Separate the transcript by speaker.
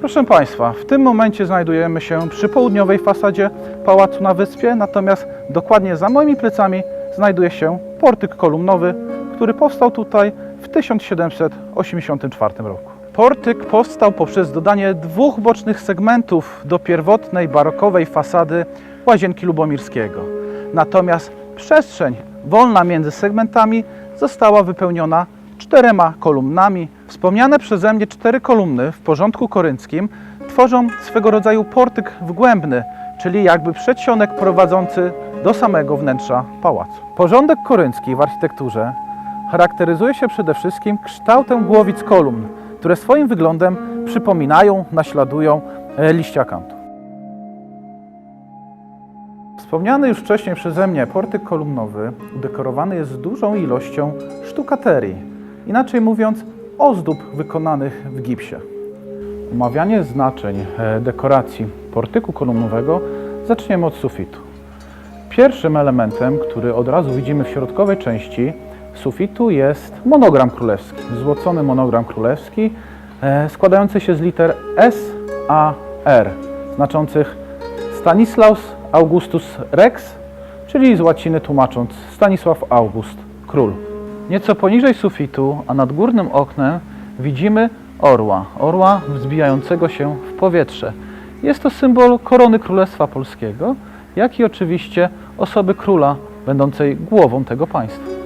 Speaker 1: Proszę Państwa, w tym momencie znajdujemy się przy południowej fasadzie Pałacu na Wyspie, natomiast dokładnie za moimi plecami znajduje się portyk kolumnowy, który powstał tutaj w 1784 roku. Portyk powstał poprzez dodanie dwóch bocznych segmentów do pierwotnej barokowej fasady Łazienki Lubomirskiego. Natomiast przestrzeń wolna między segmentami została wypełniona czterema kolumnami. Wspomniane przeze mnie cztery kolumny w porządku korynckim tworzą swego rodzaju portyk wgłębny, czyli jakby przedsionek prowadzący do samego wnętrza pałacu. Porządek koryncki w architekturze charakteryzuje się przede wszystkim kształtem głowic kolumn, które swoim wyglądem przypominają, naśladują e, liście akantu. Wspomniany już wcześniej przeze mnie portyk kolumnowy udekorowany jest dużą ilością sztukaterii, inaczej mówiąc ozdób wykonanych w gipsie. Omawianie znaczeń e, dekoracji portyku kolumnowego zaczniemy od sufitu. Pierwszym elementem, który od razu widzimy w środkowej części sufitu jest monogram królewski, złocony monogram królewski e, składający się z liter S, A, R, znaczących Stanislaus Augustus Rex, czyli z łaciny tłumacząc Stanisław August, król. Nieco poniżej sufitu, a nad górnym oknem widzimy orła, orła wzbijającego się w powietrze. Jest to symbol korony Królestwa Polskiego, jak i oczywiście osoby króla, będącej głową tego państwa.